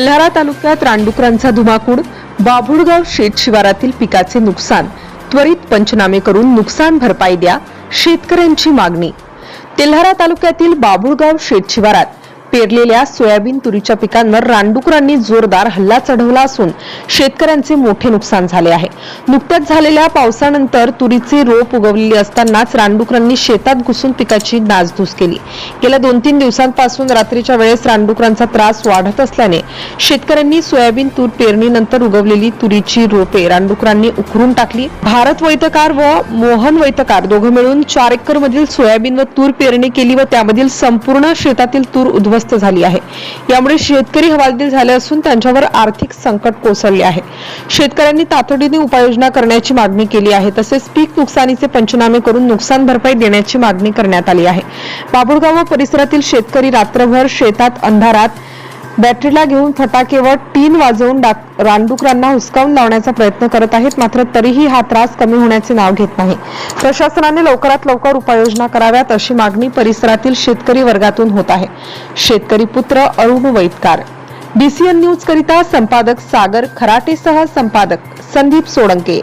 तेल्हारा तालुक्यात रानडुकरांचा धुमाकूड बाभुळगाव शेत शिवारातील पिकाचे नुकसान त्वरित पंचनामे करून नुकसान भरपाई द्या शेतकऱ्यांची मागणी. तेल्हारा तालुक्यातील बाभुळगाव शेत शिवारात पेरलेल्या सोयाबीन तुरीच्या पिकांवर रानडुकरांनी जोरदार हल्ला चढवला असून शेतकऱ्यांचे मोठे नुकसान झाले आहे. नुकत्याच झालेल्या पावसानंतर तुरीचे रोप उगवलेले असतानाच रानडुकरांनी शेतात घुसून पिकाची नासधूस केली. गेल्या दोन तीन दिवसांपासून रात्रीच्या वेळेस रानडुकरांचा त्रास वाढत असल्याने शेतकऱ्यांनी सोयाबीन तूर पेरणीनंतर उगवलेली तुरीची रोपे रानडुकरांनी उखरून टाकली. भारत वैतकार व मोहन वैतकार दोघं मिळून चार एकर मधील सोयाबीन व तूर पेरणी केली व त्यामधील संपूर्ण शेतातील तूर उद्ध्वस्त झाली आहे. यामुळे शेतकरी हवालदिल झाले असून त्यांच्यावर आर्थिक संकट कोसळले आहे. शेतकऱ्यांनी तातडीने उपाययोजना करण्याची मागणी केली आहे. तसेच पीक नुकसानीचे पंचनामे करून नुकसान भरपाई देण्याची मागणी करण्यात आली आहे. बाबुळगाव व परिसरातील शेतकरी रात्रभर शेतात अंधारात बॅटरीला घेऊन फटाके व टीन वाजवून डाक- रानडुकरांना हुसकावून लावण्याचा प्रयत्न करत आहेत मात्र तरीही हा त्रास कमी होण्याचे नाव घेत नाही. प्रशासनाने लवकरात लवकर उपाययोजना कराव्यात अशी मागणी परिसरातील शेतकरी वर्गातून होत आहे. शेतकरी पुत्र अरुण वैतकार. डीसीएन न्यूज करिता संपादक सागर खराटेसह संपादक संदीप सोडंके